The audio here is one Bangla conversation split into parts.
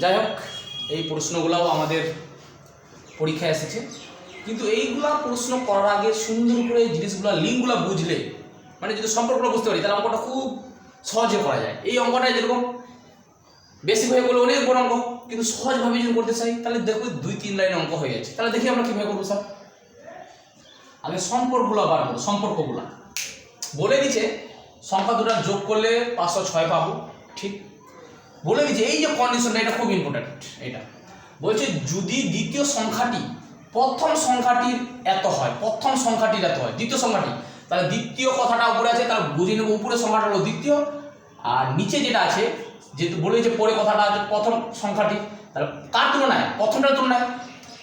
যাই হোক, এই প্রশ্নগুলোও আমাদের পরীক্ষায় এসেছে। কিন্তু এইগুলা প্রশ্ন করার আগে সুন্দর করে এই জিনিসগুলো, লিঙ্কগুলো বুঝলে মানে যদি সম্পর্কগুলো বুঝতে পারি, তাহলে অঙ্কটা খুব সহজে করা যায়। এই অঙ্কটা যেরকম বেশি হয়ে গেলে অনেক বড় অঙ্ক, কিন্তু সহজভাবে যদি করতে চাই, তাহলে দেখো দুই, তিন লাইন অঙ্ক হয়ে যাচ্ছে তাহলে দেখি আমরা কীভাবে করব, স্যার। আগে সম্পর্কগুলো বার করব সম্পর্কগুলো। বলে দিচ্ছে সংখ্যা দুটা যোগ করলে পাঁচশো ছয় পাবো, ঠিক? বলে দিচ্ছে এই যে কন্ডিশনটা এটা খুব ইম্পর্ট্যান্ট এটা। বলছে, যদি দ্বিতীয় সংখ্যাটি, প্রথম সংখ্যাটির এত হয়, প্রথম সংখ্যাটির এত হয়, দ্বিতীয় সংখ্যাটি, তাহলে দ্বিতীয় কথাটা উপরে আছে, তাহলে বুঝে নেব উপরে সংখ্যাটা হলো দ্বিতীয়, আর নিচে যেটা আছে যেহেতু বলে যে পরে কথাটা আছে, প্রথম সংখ্যাটি, তাহলে কার তুলনায়, প্রথমটার তুলনায়,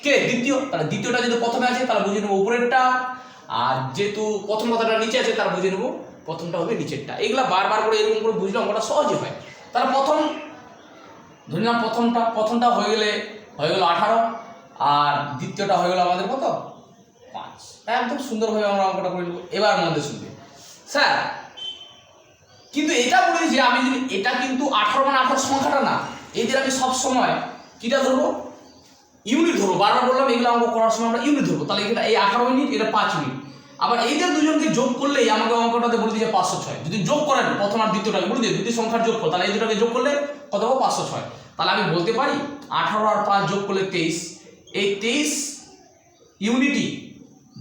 কে? দ্বিতীয়, তাহলে দ্বিতীয়টা যদি প্রথমে আছে, তাহলে বুঝে নেব উপরেরটা, আর যেহেতু প্রথম কথাটা নিচে আছে, তাহলে বুঝে নেব, প্রথমটা হবে নিচেরটা। এগুলা বারবার করে এরকম করে বুঝলে অঙ্কটা সহজে হয়। তাহলে প্রথম ধরে নিলাম প্রথমটা প্রথমটা হয়ে গেলে, হয়ে গেলো আঠারো, আর দ্বিতীয়টা হয়ে গেলো আমাদের কত? পাঁচ। একদম সুন্দরভাবে আমরা অঙ্কটা করে নেব। এবার মধ্যে শুনবে। স্যার, কিন্তু এটা বলি যে আমি যদি এটা কিন্তু আঠারো মানে আঠারো সংখ্যাটা না, এদের আমি সব সময় কিটা ধরবো? ইউনিট ধরবো। বারবার বললাম, এগুলো অঙ্ক করার সময় আমরা ইউনিট ধরবো। তাহলে এটা এই আঠারো মিনিট, এটা পাঁচ মিনিট। আবার এইদের দুজনকে যোগ করলেই আমাকে অঙ্কটাতে বলে দিয়েছে পাঁচশো ছয়। যদি যোগ করেন, প্রথম আর দ্বিতীয়টাকে বলে দিয়ে দুটি সংখ্যার যোগ করো তাহলে এই দুটাকে যোগ করলে কত হবে পাঁচশো ছয়? তাহলে আমি বলতে পারি আঠারো আর পাঁচ যোগ করলে তেইশ। এই তেইশ ইউনিটই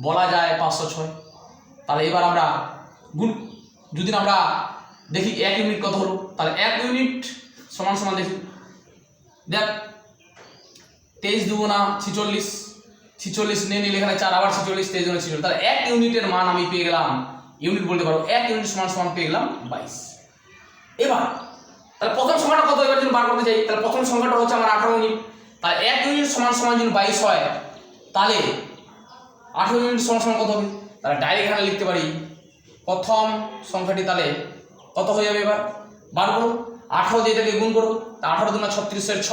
বলা যায় পাঁচশো ছয়। তাহলে এবার আমরা গুণ, যদি আমরা দেখি এক ইউনিট কত হলো? তাহলে এক ইউনিট সমান সমান দেখি। দেখ, তেইশ দুগুণা ছিচল্লিশ। ছিচল্লিশ নিয়ে নিলে এখানে চার, আবার ছিচল্লিশ, তেইশ দুগুণা ছিচল্লিশ। তাহলে এক ইউনিটের মান আমি পেয়ে গেলাম ইউনিট বলতে পারব এক ইউনিট সমান সমান পেয়ে গেলাম বাইশ। এবার তাহলে প্রথম সংখ্যাটা কত? এবার যদি বার করতে চাই, তাহলে প্রথম সংখ্যাটা হচ্ছে আমার আঠারো ইউনিট তাহলে এক ইউনিট সমান সমান যদি বাইশ হয়, তাহলে আঠারো ইউনিট সমান সমান কত হবে? তাহলে ডাইরেক্ট এখানে লিখতে পারি, প্রথম সংখ্যাটি তাহলে কত হয়ে যাবে এবার? বার করো। আঠারো দিয়ে এটাকে গুণ করো, তা আঠারো দুনা ছত্রিশের ছ।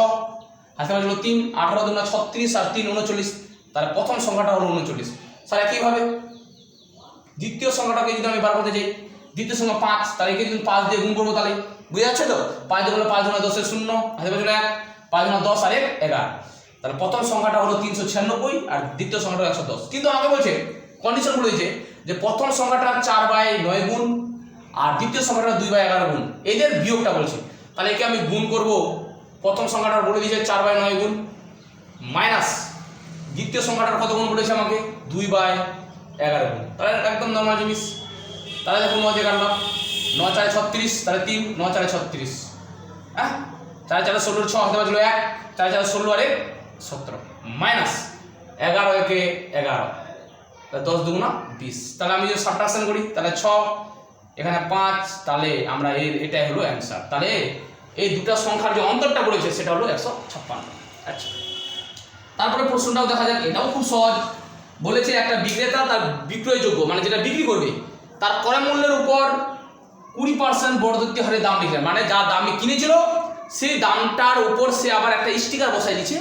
হাতে বাজলো তিন, আঠারো দুনা ছত্রিশ আর তিন উনচল্লিশ। তাহলে প্রথম সংখ্যাটা হলো উনচল্লিশ। স্যার, একইভাবে দ্বিতীয় সংখ্যাটাকে যদি আমি বার করতে চাই, দ্বিতীয় সংখ্যা পাঁচ, তাহলে একে যদি পাঁচ দিয়ে গুণ করব তাহলে বুঝে যাচ্ছে তো? পাঁচ দিয়ে পাঁচ দুনা দশের শূন্য হাতে এক, পাঁচ দুনা দশ আর এক, এগারো। তাহলে প্রথম সংখ্যাটা হলো তিনশো ছিয়ানব্বই আর দ্বিতীয় সংখ্যাটা একশো দশ। কিন্তু আমাকে বলছে কন্ডিশন বলে দিয়েছে যে প্রথম সংখ্যাটা চার বাই নয় গুণ আর দ্বিতীয় সংখ্যাটা দুই বাই এগারো গুণ। এদের বিয়োগটা বলছে। তাহলে একে আমি গুণ করব। প্রথম সংখ্যাটা বলে দিয়েছে চার বাই নয় গুণ মাইনাস দ্বিতীয় সংখ্যাটার কত গুণ বলেছে আমাকে? দুই বাই এগারো গুণ। তাহলে একদম নর্মাল জিনিস। তাহলে দেখুন দিয়ে কাটলাম। ন চারে ছত্রিশ, তাহলে তিন ন চারে ছত্রিশ। হ্যাঁ? চার চারে ষোলোর ছ হাতে বাজলো এক, চার চারে ষোলো আর সতেরো। মাইনাস এগারো একে এগারো। তাহলে দশ দুগুণা বিশ। তাহলে আমি যদি সাবট্রাকশন করি, তাহলে ছ, এখানে পাঁচ, তাহলে আমরা এর, এটাই হলো অ্যান্সার তাহলে এই দুটো সংখ্যার যে অন্তরটা বলেছে, সেটা হলো একশো ছাপ্পান্ন। আচ্ছা। তারপরে প্রশ্নটাও দেখা যাক, এটাও খুব সহজ। বলেছে একটা বিক্রেতা তার বিক্রয়যোগ্য মানে যেটা বিক্রি করবে, তার ক্রয় মূল্যের উপর কুড়ি পার্সেন্ট বর্ধিত হারে দাম লিখলেন মানে যা দামে কিনেছিল, সেই দামটার উপর সে আবার একটা স্টিকার বসায় দিচ্ছে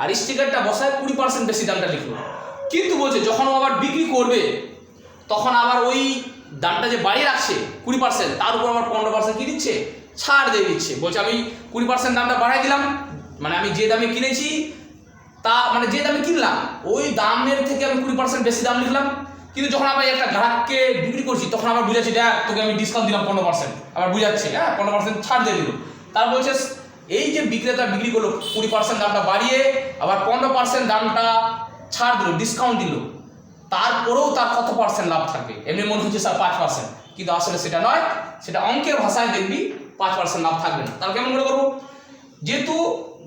আর স্টিকারটা বসায় কুড়ি পার্সেন্ট বেশি দামটা লিখলো। কিন্তু বলছে, যখন আবার বিক্রি করবে, তখন আবার ওই দামটা যে বাড়িয়ে রাখছে, কুড়ি পার্সেন্ট তার উপর আবার পনেরো পার্সেন্ট কি দিচ্ছে? ছাড় দিয়ে দিচ্ছে। বলছে, আমি কুড়ি পার্সেন্ট দামটা বাড়াই দিলাম মানে আমি যে দামে কিনেছি, তা মানে যে দামে কিনলাম, ওই দামের থেকে আমি কুড়ি পার্সেন্ট বেশি দাম লিখলাম। কিন্তু যখন আবার একটা গ্রাহককে বিক্রি করছি, তখন আবার বুঝাচ্ছি, দেখ, তোকে আমি ডিসকাউন্ট দিলাম পনেরো পার্সেন্ট আবার বুঝাচ্ছি হ্যাঁ পনেরো পার্সেন্ট ছাড় দিয়ে দিল। তার বলছে, এই যে বিক্রেতা বিক্রি করল, কুড়ি পার্সেন্ট দামটা বাড়িয়ে, আবার পনেরো পার্সেন্ট দামটা ছাড় দিল ডিসকাউন্ট দিল। তারপরেও তার কত পার্সেন্ট লাভ থাকবে? এমনি মনে হচ্ছে, স্যার, পাঁচ পার্সেন্ট কিন্তু আসলে সেটা নয়, সেটা অঙ্কের ভাষায় দেখবি, পাঁচ পার্সেন্ট লাভ থাকবে না। তাহলে কেমন মনে করব? যেহেতু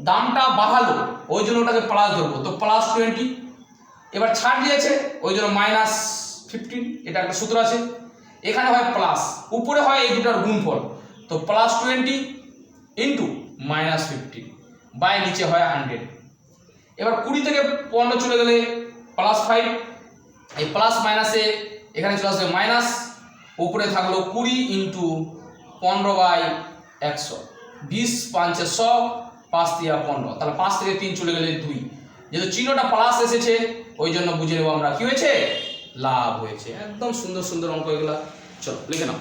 দামটা বাড়ালো, ওই জন্য ওটাকে প্লাস ধরবো। তো প্লাস টোয়েন্টি এবার ছাড় দিয়েছে, ওই জন্য মাইনাস ফিফটিন এটা একটা সূত্র আছে। এখানে হয় প্লাস উপরে হয় এই দুটার গুণফল। তো plus twenty into minus fifteen by নিচে হয় হান্ড্রেড এবার কুড়ি থেকে পনেরো চলে গেলে প্লাস ফাইভ এই প্লাস মাইনাসে এখানে চলে আসবে মাইনাস উপরে থাকল কুড়ি ইন্টু পনেরো বাই একশো। বিশ পাঁচে শ পাঁচ দিয়া পনেরো। তাহলে পাঁচ থেকে তিন চলে গেলে দুই। যেহেতু চিহ্নটা প্লাস এসেছে ওই জন্য বুঝে নেব আমরা। কি হয়েছে? লাভ হয়েছে। একদম সুন্দর সুন্দর অঙ্ক এগুলা। চলো, লিখে নাও।